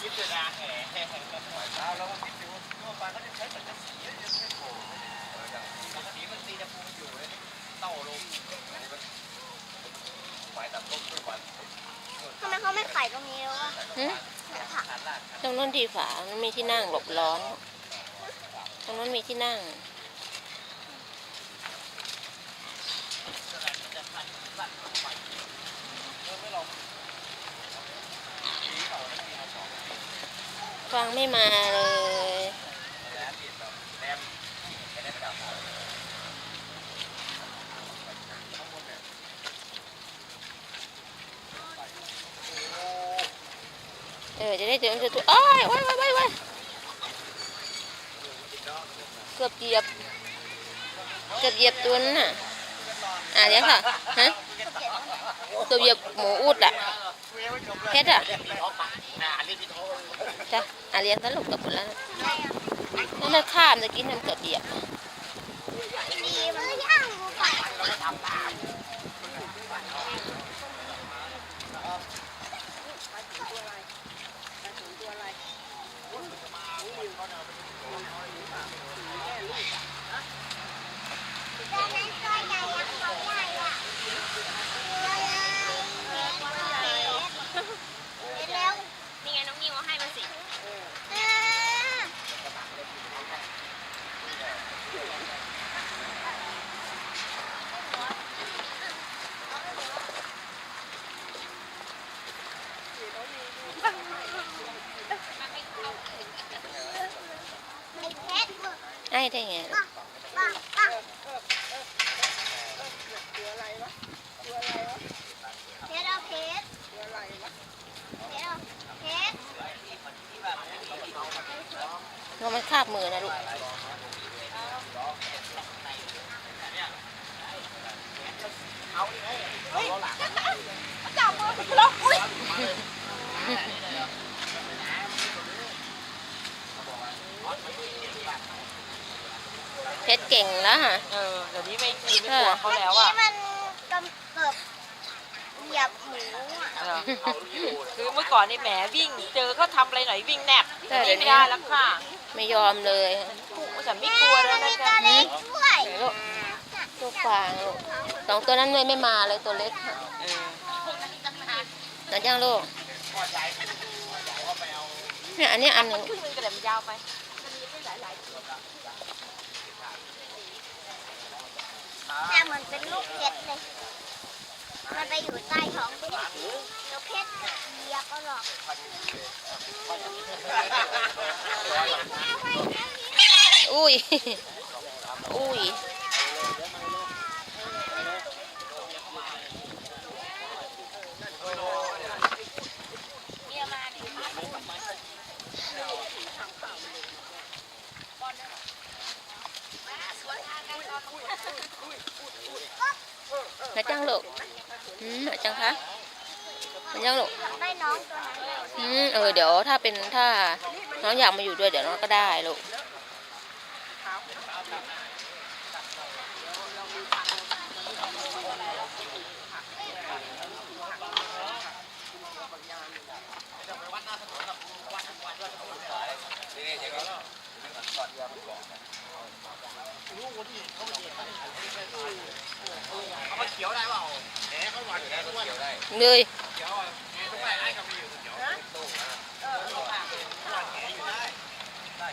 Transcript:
คิดเลยนะแหมเอาแล้วคิดดูว่าปลาเขาจะใช้สังกะสีเยังไม่โผล่สังกะสีมันตีตะปูอยู่เลยเต่าลงไฟตัดต้นด้วยวันทำไมเขาไม่ขายตรงนี้แล้ววะตรงนั้นดีฝามันมีที่นั่งหลบร้อน ตรงนั้นมีที่นั่งไม่มาเลย แล้วติดแบบแรมแค่ได้ไม่ดับข้าเนี่ยเออจะได้เจอตัวโอ้ยไว้ไว้ไว้เกือบเหยียบเกือบเหยียบตัวนั้นน่ะอะเดี๋ยวค่ะฮะเกือบเหยียบหมูอุดอะ เพชรอะจ้ะอะเลี้ยงตลกกับหมดแล้วนั่นน่ะข้ามตะกี้นั่นเกือบเบียบ ดีมันย่างกูก่อน ตัวนั้นตัวใหญ่อะเขาใหญ่อะตัวใหญ่เห็นแล้ว นี่ไงน้องนิวเอาให้มาสิ อ่า ไอ้เพชรมึงไอ้ได้ไงเพชรเอาเพชรเพชรเอาเพชรเราะมันคาบมือนะลูก จับมือล็อกอุ้ย เพชรเก่งแล้วฮะเออเดี๋ยวนี้ไม่กินไม่กลัวเขาแล้วอะนี่มันกำเกือบเหยียบหมูอะเออคือเมื่อก่อนนี่แหมวิ่ง เจอเขาทำอะไรหน่อยวิ่งแนบแต่เดี๋นี่ยวนี้ไม่ได้แล้วค่ะไม่ยอมเลยกูฉันไม่กลัวแล้วมันะมีจ๊ะตัวเล็กด้วยไหนลูกตัวฟางลูกสองตัวนั้นเลยไม่มาเลยตัวเล็กเออนั่นยังลูกเนี่ยอันนี้อันหนึ่งครึ่งนึงกระเด็นยาวไป แต่เหมือนเป็นลูกเพชรเลย มันไปอยู่ใต้ท้องเพชรแล้วเพชรเดียก็หลอกอุ้ยอุ้ย หาจังลูกอืมหาจังคะหาจังลูกได้น้องตัวนั้นอืมเออเดี๋ยวถ้าเป็นถ้าน้องอยากมาอยู่ด้วยเดี๋ยวน้องก็ได้ลูกนี่อย่างนี้ก่อนเรือมันก่อน เอามาเขียวได้เปล่าแหนเขาหวานแหนเขาเขียวได้เลยเขียวอะแหนตรงไหนไอ้กับมีอยู่เขียวตู้นะเออหวานแหนอยู่ได้ได้